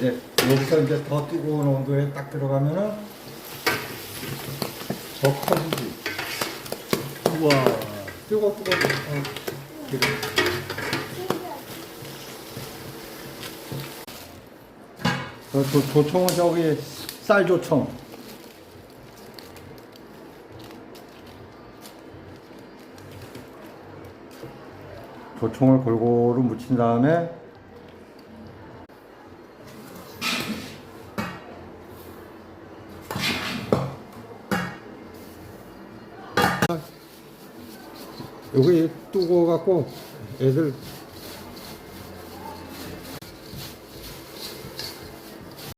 여기서 이제 더 뜨거운 온도에 딱 들어가면은 더 커지지. 우와. 뜨거 뜨거. 어, 그래. 저, 저 조청은 저기 쌀 조청. 조청을 골고루 묻힌 다음에 여기 뜨거워 갖고 애들